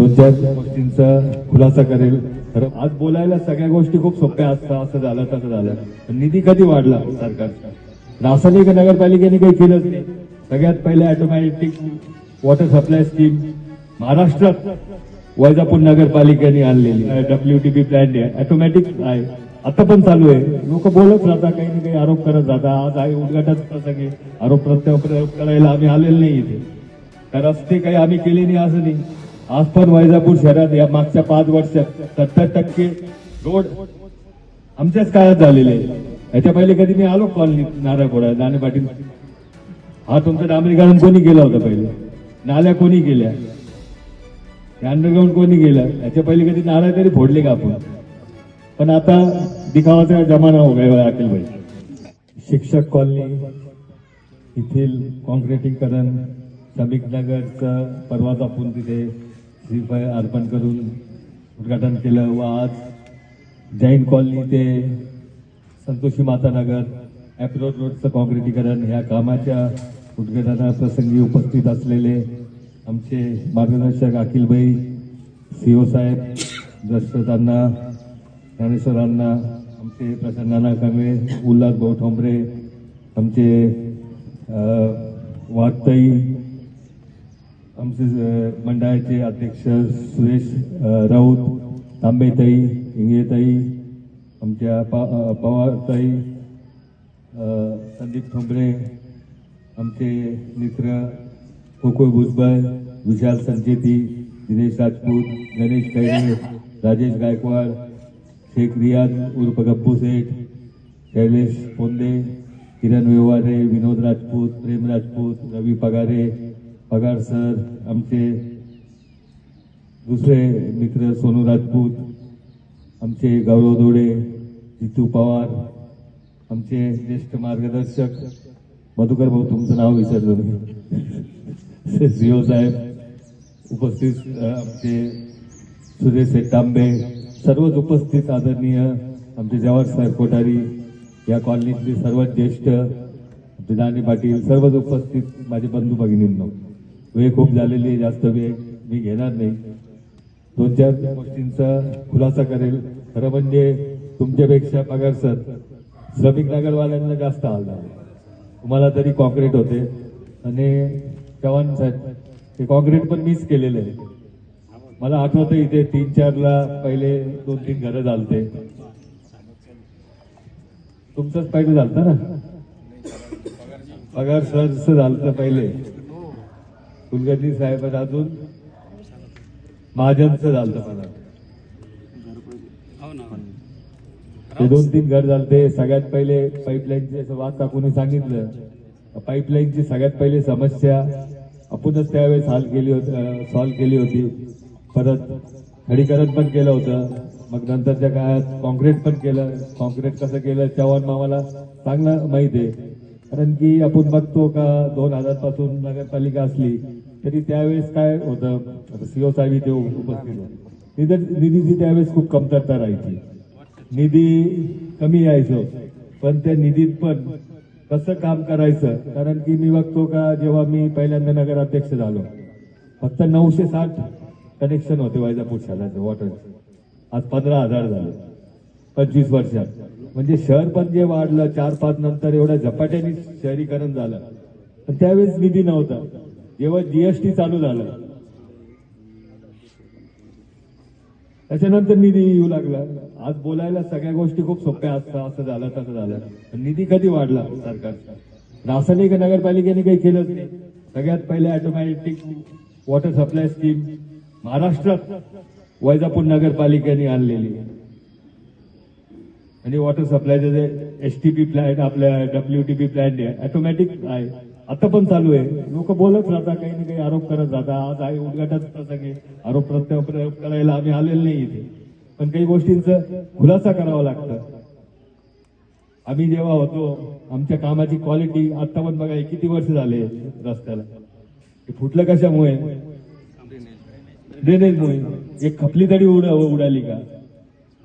दोन चार गोष्टींचा खुलासा करेल. तर आज बोलायला सगळ्या गोष्टी खूप सोप्या असतात. असं झालं तसं झालं. निधी कधी वाढला सरकारचा? रासायनिक नगरपालिकेने काही केलंच नाही. सगळ्यात पहिले ऑटोमॅटिक वॉटर सप्लाय स्कीम महाराष्ट्रात वैजापूर नगरपालिकेने आणलेली W T P plan automatic आहे. आता पण चालू आहे. लोक बोलत राहतात काही ना काही आरोप करत जातात आज आहे उद्घाटन प्रसंगी. आरोप प्रत्यारोप करायला आम्ही आलेलो नाही इथे. तर रस्ते काही आम्ही केले नाही असं नाही. आज पण वैजापूर शहरात या मागच्या पाच वर्षात सत्तर टक्के रोड आमच्याच काळात झालेले याच्या पहिले कधी मी आलो कॉलनी नारळपोडा नाणे पाटील. हा तुमचं डांबरीकरण कोणी केलं होतं पहिले? नाल्या कोणी केल्या? अंडरग्राऊंड कोणी गेलं याच्या पहिले कधी नारळ तरी फोडले का आपण? पण आता दिखावाचा जमाना हो गया अखिल भाई शिक्षक कॉलनी येथील कॉन्क्रिटीकरण समीक नगरचं परवाच आपण तिथे. श्रीफळ अर्पण करून उद्घाटन केलं व आज जैन कॉलनी ते संतोषी माता नगर रोडचं काँक्रिटीकरण ह्या कामाच्या उद्घाटनाप्रसंगी उपस्थित असलेले आमचे मार्गदर्शक अखिलभाई सीओ साहेब दशरथांना ज्ञानेश्वरांना आमचे प्रसन्नाना कांगळे उल्हास भाऊ ठोंबरे आमचे वाटतई आमचे मंडळाचे अध्यक्ष सुरेश राऊत तांबेताई इंगेताई आमच्या पा पवारताई संदीप ठोंबरे आमचे मित्र कोको भुजबळ विशाल संचेती दिनेश राजपूत गणेश कैरे राजेश गायकवाड शेख रियाज उर्फ गप्पू शेठ शैलेश पोंदे किरण व्यवहारे विनोद राजपूत प्रेम राजपूत रवी पगारे पगार सर आमचे दुसरे मित्र सोनू राजपूत आमचे गौरव दोडे जितू पवार आमचे ज्येष्ठ मार्गदर्शक मधुकर भाऊ तुमचं नाव विसरलो मी. सीओ साहेब उपस्थित आमचे सुरेश शेठ तांबे सर्वच उपस्थित आदरणीय आमचे जवाहर साहेब कोठारी या कॉलनीतले सर्वात ज्येष्ठ आमचे दाने पाटील सर्वच उपस्थित माझे बंधू भगिनींनो. वेळ खूप झालेली आहे, जास्त वेळ मी घेणार नाही. दोन चार गोष्टींचा खुलासा करेल. खरं म्हणजे तुमच्यापेक्षा पगार सर श्रमिक नगरवाल्यांना जास्त आला तुम्हाला तरी कॉन्क्रीट होते. आणि चव्हाण साहेब ते कॉन्क्रीट पण मीच केलेले आहे मला आठवतं इथे तीन चारला पहिले दोन तीन घरं झालते. तुमचंच पहिलं झालतं ना? पगार सरचं झालतं पहिले. कुलकर्णी साहेब अजून महाजनचं झालं मला. ते दोन तीन घर झालते सगळ्यात पहिले पाईपलाईनचे वाद काकूने सांगितलं. पाईपलाईनची सगळ्यात पहिली समस्या आपणच त्यावेळेस हाल केली होती सॉल्व्ह केली होती. परत खडीकरण पण केलं होतं. मग नंतरच्या काळात कॉन्क्रीट पण केलं. कॉन्क्रीट कसं केलं चव्हाण मामाला चांगलं माहिती आहे. कारण की आपण बघतो का दोन हजारपासून नगरपालिका असली तरी त्यावेळेस काय होतं? सीओ साहेब इथे उपस्थित होते. निधी- निधीची त्यावेळेस खूप कमतरता राहायची. निधी कमी यायचो पण त्या निधीत पण कसं काम करायचं? कारण की मी बघतो का जेव्हा मी पहिल्यांदा नगराध्यक्ष झालो फक्त नऊशे साठ कनेक्शन होते वैजापूर शाळाचं वॉटरचे आज पंधरा हजार झाले. पंचवीस वर्षात. म्हणजे शहर पण जे वाढलं चार पाच नंतर एवढ्या झपाट्याने शहरीकरण झालं. पण त्यावेळेस निधी नव्हता. जेव्हा जीएसटी चालू झालं. त्याच्यानंतर निधी येऊ लागला. आज बोलायला सगळ्या गोष्टी खूप सोप्या असतात असं झालं तसं झालं. पण निधी कधी वाढला सरकारचा? रासायनिक नगरपालिकेने काही केलंच नाही. सगळ्यात पहिले ऑटोमॅटिक वॉटर सप्लाय स्कीम महाराष्ट्रात वैजापूर नगरपालिकेने आणलेली. आणि वॉटर सप्लायचे जे एस टी पी प्लॅन आपल्या W T P plan automatic आहे. आता पण चालू आहे. लोक बोलत राहतात काही ना काही आरोप करत राहतात. आज आहे उद्घाटन प्रसंगी. आरोप प्रत्यारोप करायला आम्ही आलेलो नाही इथे. पण काही गोष्टींचा खुलासा करावा लागतं. आम्ही जेव्हा होतो आमच्या कामाची क्वालिटी आता पण बघा किती वर्ष झाले रस्त्याला? ते फुटलं कशामुळे? ड्रेनेजमुळे एक खपली तरी उड उडाली का?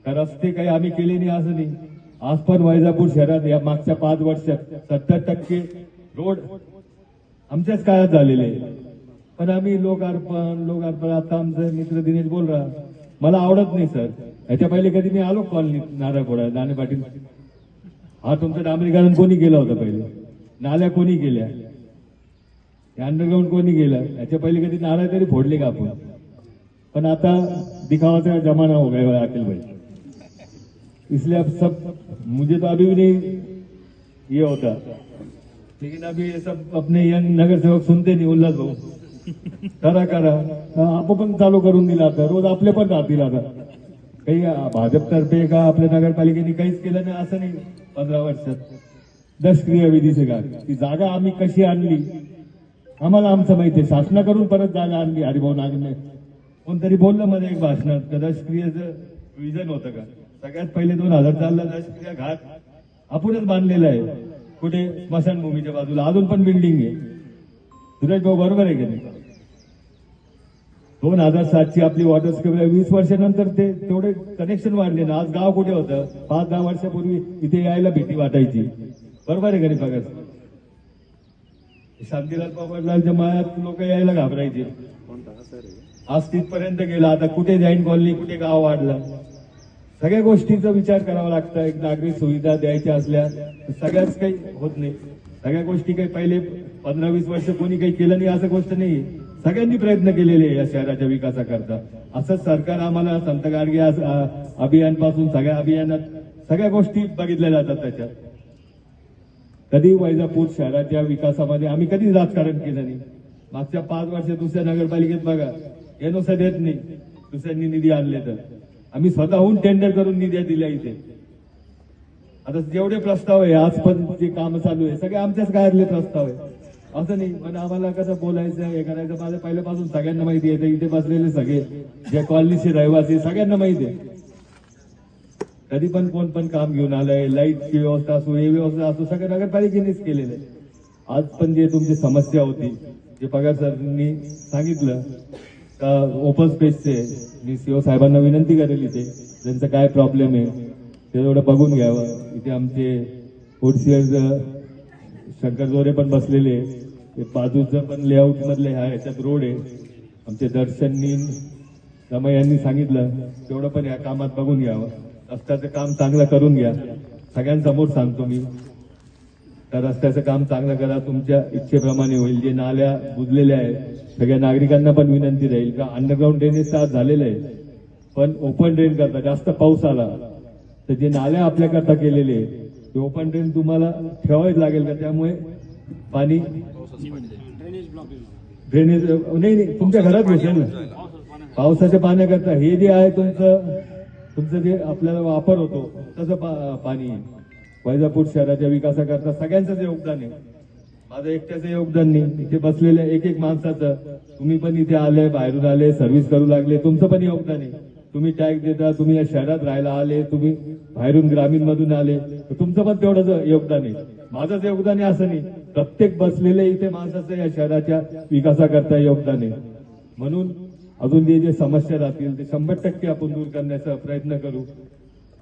तर रस्ते काही आम्ही केले नाही असं नाही. आज पण वैजापूर शहरात या मागच्या पाच वर्षात सत्तर टक्के रोड आमच्याच काळात झालेले आहे. पण आम्ही लोकार्पण लोकार्पण आता आमचे मित्र दिनेश बोल रहा. मला आवडत नाही सर. याच्या पहिले कधी मी आलो कॉलनीत नारळपोडा दाणे पाटील. हा तुमचं डांबरीकरण कोणी केलं होतं पहिले? नाल्या कोणी केल्या? अंडरग्राऊंड कोणी केलं? याच्या पहिले कधी नारळ तरी फोडले का आपण? पण आता दिखावाचा जमाना हो गया अखिल भाई. इसलिए अब सब मुझे तो अभी भी नहीं ये होता। लेकिन अभी ये सब अपने यंग नगर सेवक सुनते नहीं उल्हास भाऊ। करा करा। आपण पण चालू करून दिला आता रोज आपले पण राहतील आता काही भाजपतर्फे का आपल्या नगरपालिकेने काहीच केलं नाही असं नाही. पंधरा वर्षात दशक्रिया विधीचे का? ती जागा आम्ही कशी आणली? आम्हाला आमचं माहिती आहे. शासनाकडून परत जागा आणली. हरिभाऊ नागने. कोणतरी बोललं मध्ये एक भाषणात का दशक्रियेचं विजन होतं का? सगळ्यात पहिले दोन हजार चालला दशक्रिया घाट आपणच बांधलेला आहे. कुठे? स्मशानभूमीच्या बाजूला. अजून पण बिल्डिंग आहे. सुरेश भाऊ बरोबर आहे की नाही? दोन हजार सातची आपली वॉटर स्कीम वीस वर्षानंतर ते तेवढे कनेक्शन वाढले ना. आज गाव कुठे होतं? पाच दहा वर्षापूर्वी इथे यायला भीती वाटायची. बरोबर आहे गरीब भगत शांतीलाल पवारलालच्या मायात लोक यायला घाबरायचे. आज तिथपर्यंत गेला. आता कुठे जाईन कॉलनी कुठे गाव वाढलं? सगळ्या गोष्टीचा विचार करावा लागतं एक नागरिक सुविधा द्यायच्या असल्या सगळ्याच काही होत नाही. सगळ्या गोष्टी काही पहिले पंधरा वीस वर्ष कोणी काही केलं नाही असं गोष्ट नाही. सगळ्यांनी प्रयत्न केलेले आहे या शहराच्या विकासाकरता. असंच सरकार आम्हाला संत गाडगे अभियानपासून सगळ्या अभियानात सगळ्या गोष्टी बघितल्या जातात त्याच्यात. कधी वैजापूर शहराच्या विकासामध्ये आम्ही कधी राजकारण केलं नाही. मागच्या पाच वर्ष दुसऱ्या नगरपालिकेत बघा हे नुसतं देत नाही. दुसऱ्यांनी निधी आणले तर. आम्ही स्वतःहून टेंडर करून निधी दिल्या इथे. आता जेवढे प्रस्ताव आहे आज पण जे काम चालू आहे सगळे आमच्याच गायातले प्रस्ताव आहे. असं नाही पण आम्हाला कसं बोलायचं हे करायचं माझं पहिल्यापासून सगळ्यांना माहिती आहे इथे बसलेले सगळे जे कॉलनीचे रहिवासी सगळ्यांना माहिती आहे. कधी पण कोण पण काम घेऊन आलंय लाईटची व्यवस्था असो हे व्यवस्था असो सगळं नगरपालिकेनेच केलेलं. आहे आज पण जे तुमची समस्या होती जे पगार सरांनी सांगितलं ओपन स्पेसचे मी सीओ साहेबांना विनंती करेल इथे त्यांचं काय प्रॉब्लेम आहे? ते थोडं बघून घ्यावं. इथे आमचे ओडसीआर शंकर जोरे पण बसलेले ते बाजूचं पण लेआउट मधले ह्या ह्याच्यात रोड आहे. आमचे दर्शननी रमय यांनी सांगितलं. तेवढं पण या कामात बघून घ्यावं. रस्त्याचं काम चांगलं करून घ्या. सगळ्यांसमोर सांगतो मी. त्या रस्त्याचं काम चांगलं करा तुमच्या इच्छेप्रमाणे होईल. जे नाल्या बुजलेल्या आहेत सगळ्या नागरिकांना पण विनंती राहील. का अंडरग्राऊंड ड्रेनेज तर आज झालेलं आहे पण ओपन ड्रेन करता जास्त पाऊस आला तर जे नाल्या आपल्याकरता केलेले ते ओपन ड्रेन तुम्हाला ठेवावेच लागेल का? त्यामुळे पाणी ड्रेनेज नाही नाही तुमच्या घरात घुसेल ना. पावसाच्या पाण्याकरता हे जे आहे तुमचं तुमचं जे आपल्याला वापर होतो तसं पाणी. वैजापूर शहराच्या विकासाकरता सगळ्यांचंच योगदान आहे. माझं एकट्याचं योगदान नाही. इथे बसलेल्या एक एक माणसाचं तुम्ही पण इथे आले बाहेरून आले सर्व्हिस करू लागले तुमचं पण योगदान आहे. तुम्ही टॅक्स देता तुम्ही या शहरात राहायला आले तुम्ही बाहेरून ग्रामीण मधून आले तुमचं पण तेवढंच योगदान आहे. माझंच योगदान आहे असं नाही. प्रत्येक बसलेले इथे माणसाचं या शहराच्या विकासाकरता योगदान आहे. म्हणून अजून जे जे समस्या राहतील ते शंभर टक्के आपण दूर करण्याचा प्रयत्न करू.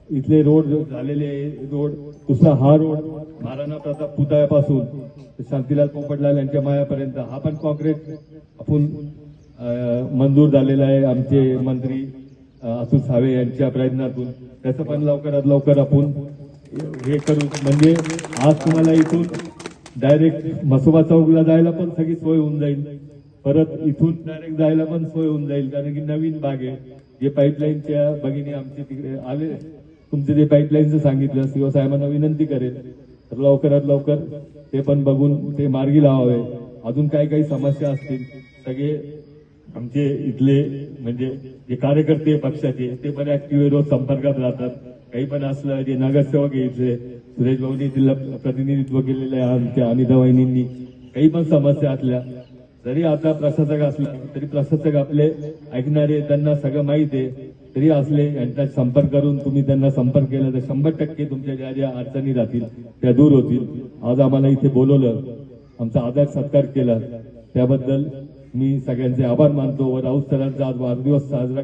इथले रोड जो झालेले रोड दुसरा हा रोड महाराणा प्रताप पुतळ्यापासून शांतीलाल पोपटलाल यांच्या मायापर्यंत. हा पण काँग्रेस आपण मंजूर झालेला आहे आमचे मंत्री अतुल सावे यांच्या प्रयत्नातून. त्याचं पण लवकरात लवकर आपण हे करू. म्हणजे आज तुम्हाला इथून डायरेक्ट मसोबा चौकला जायला पण सगळी सोय होऊन जाईल. परत इथून डायरेक्ट जायला पण सोय होऊन जाईल. कारण की नवीन बाग आहे. जे पाईपलाईनच्या भगिनी आमचे तिकडे आले. तुमचे जे पाईपलाईनचं सांगितलं सीओ साहेबांना विनंती करेल. तर लवकरात लवकर ते पण बघून ते मार्गी लावावे. अजून काही काही समस्या असतील सगळे आमचे इथले म्हणजे जे कार्यकर्ते पक्षाचे ते पण ऍक्टिव्ह रोज संपर्कात राहतात. काही पण असलं जे नगरसेवक इथले सुरेश भाऊनी जिल्हा प्रतिनिधित्व केलेलं आहे आमच्या अनिता वहिनींनी. काही पण समस्या असल्या जरी आता प्रशासक असले तरी प्रशासक आपले ऐकणारे त्यांना सगळं माहीत आहे. तरी असले यांचा संपर्क करून तुम्ही त्यांना संपर्क केला तर शंभर टक्के तुमच्या ज्या ज्या अडचणी राहतील त्या दूर होतील. आज आम्हाला इथे बोलवलं आमचा आदर सत्कार केला. त्याबद्दल मी सगळ्यांचे आभार मानतो व राऊत सरांचा आज वाढदिवस साजरा